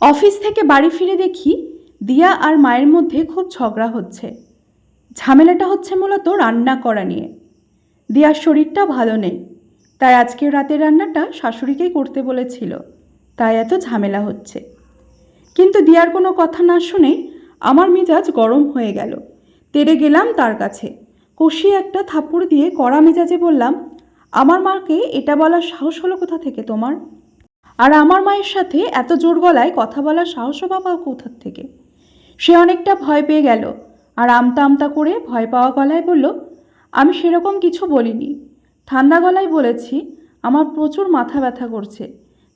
Office থেকে বাড়ি ফিরে দেখি দিয়া আর মায়ের মধ্যে খুব ঝগড়া হচ্ছে। ঝামেলাটা হচ্ছে মূলত রান্না করা নিয়ে। দিয়ার শরীরটা ভালো নেই, তাই আজকের রাতের রান্নাটা শাশুড়িকেই করতে বলেছিল, তাই এত ঝামেলা হচ্ছে। কিন্তু দিয়ার কোনো কথা না শুনে আমার মেজাজ গরম হয়ে গেল। তেড়ে গেলাম তার কাছে, কষিয়ে একটা থাপ্পড় দিয়ে কড়া মেজাজে বললাম, আমার মাকে এটা বলার সাহস হলো কোথা থেকে তোমার? আর আমার মায়ের সাথে এত জোর গলায় কথা বলার সাহসও বা পাও কোথার থেকে? সে অনেকটা ভয় পেয়ে গেল আর আমতা আমতা করে ভয় পাওয়া গলায় বলল, আমি সেরকম কিছু বলিনি। ঠান্ডা গলায় বলেছি, আমার প্রচুর মাথা ব্যথা করছে,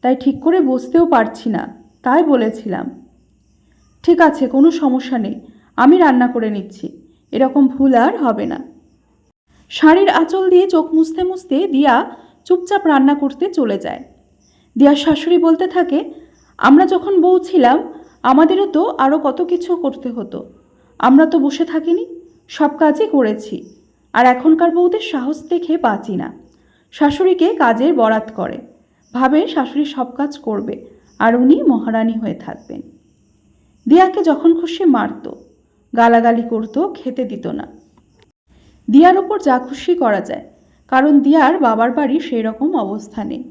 তাই ঠিক করে বসতেও পারছি না, তাই বলেছিলাম। ঠিক আছে, কোনো সমস্যা নেই, আমি রান্না করে নিচ্ছি, এরকম ভুল আর হবে না। শাড়ির আঁচল দিয়ে চোখ মুছতে মুছতে দিয়া চুপচাপ রান্না করতে চলে যায়। দিয়ার শাশুড়ি বলতে থাকে, আমরা যখন বউ ছিলাম, আমাদেরও তো আরও কত কিছু করতে হতো। আমরা তো বসে থাকিনি, সব কাজই করেছি, আর এখনকার বউদের সাহস দেখে বাঁচি না। শাশুড়িকে কাজের বরাত করে, ভাবে শাশুড়ি সব কাজ করবে, আর উনি মহারানী হয়ে থাকবেন। দিয়াকে যখন খুশি মারত, গালাগালি করতো, খেতে দিত না। দিয়ার ওপর যা খুশি করা যায়, কারণ দিয়ার বাবার বাড়ি সেই রকম অবস্থা নেই।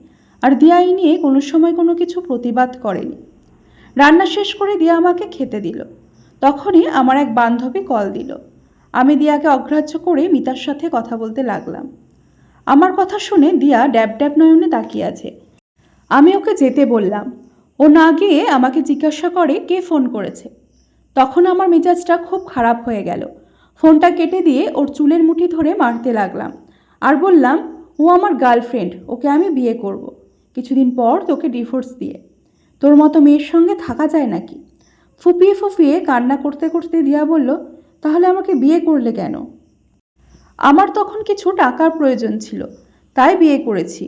আর দিয়া এই নিয়ে কোনো সময় কোনো কিছু প্রতিবাদ করেনি। রান্না শেষ করে দিয়া আমাকে খেতে দিল। তখনই আমার এক বান্ধবী কল দিল। আমি দিয়াকে অগ্রাহ্য করে মিতার সাথে কথা বলতে লাগলাম। আমার কথা শুনে দিয়া ড্যাব ড্যাব নয়নে তাকিয়ে আছে। আমি ওকে যেতে বললাম। ও না গিয়ে আমাকে জিজ্ঞাসা করে কে ফোন করেছে। তখন আমার মেজাজটা খুব খারাপ হয়ে গেল। ফোনটা কেটে দিয়ে ওর চুলের মুঠি ধরে মারতে লাগলাম। আর বললাম, ও আমার গার্লফ্রেন্ড, ওকে আমি বিয়ে করব। কিছুদিন পর তোকে ডিভোর্স দিয়ে। তোর মতো মেয়ের সঙ্গে থাকা যায় নাকি? ফুপিয়ে ফুপিয়ে কান্না করতে করতে দিয়া বলল, তাহলে আমাকে বিয়ে করলে কেন? আমার তখন কিছু টাকার প্রয়োজন ছিল, তাই বিয়ে করেছি।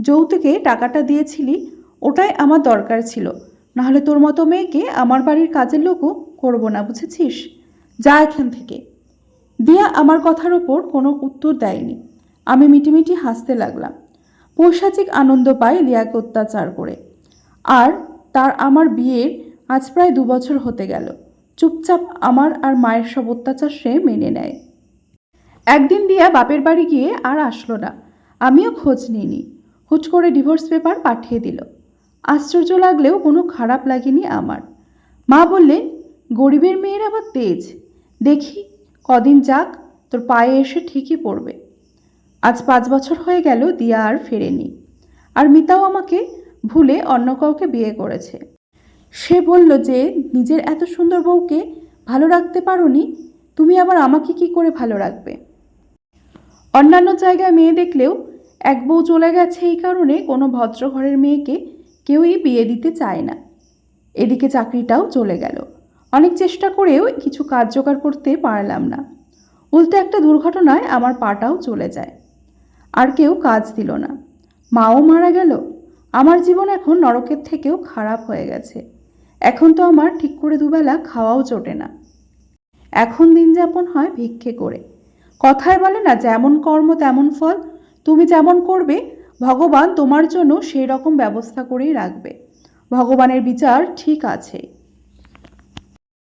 যৌতুকে টাকাটা দিয়েছিলি, ওটাই আমার দরকার ছিল। নাহলে তোর মতো মেয়েকে আমার বাড়ির কাজের লোকও করব না, বুঝেছিস? যা এখান থেকে। দিয়া আমার কথার ওপর কোনো উত্তর দেয়নি। আমি মিটিমিটি হাসতে লাগলাম। পৈশাচিক আনন্দ পাই লিয়াকে অত্যাচার করে। আর তার আমার বিয়ের আজ প্রায় দু বছর হতে গেল। চুপচাপ আমার আর মায়ের সব অত্যাচার সে মেনে নেয়। একদিন দিয়া বাপের বাড়ি গিয়ে আর আসলো না। আমিও খোঁজ নিইনি। হুট করে ডিভোর্স পেপার পাঠিয়ে দিল। আশ্চর্য লাগলেও কোনো খারাপ লাগেনি আমার। মা বললেন গরিবের মেয়ের আবার তেজ। দেখি কদিন যাক, তোর পায়ে এসে ঠিকই পড়বে। আজ পাঁচ বছর হয়ে গেল দিয়া আর ফেরেনি। আর মিতাও আমাকে ভুলে অন্য কাউকে বিয়ে করেছে। সে বলল যে, নিজের এত সুন্দর বউকে ভালো রাখতে পারোনি, তুমি আবার আমাকে কি করে ভালো রাখবে? অন্যান্য জায়গায় মেয়ে দেখলেও এক বউ চলে গেছে এই কারণে কোনো ভদ্র ঘরের মেয়েকে কেউই বিয়ে দিতে চায় না। এদিকে চাকরিটাও চলে গেল। অনেক চেষ্টা করেও কিছু জোগাড় করতে পারলাম না। উল্টো একটা দুর্ঘটনায় আমার পাটাও চলে যায়। আর কেউ কাজ দিল না। মাও মারা গেল। আমার জীবন এখন নরকের থেকেও খারাপ হয়ে গেছে। এখন তো আমার ঠিক করে দুবেলা খাওয়াও চটে না। এখন দিন যাপন হয় ভিক্ষে করে। কথায় বলে না, যেমন কর্ম তেমন ফল। তুমি যেমন করবে, ভগবান তোমার জন্য সেই রকম ব্যবস্থা করেই রাখবে। ভগবানের বিচার ঠিক আছে।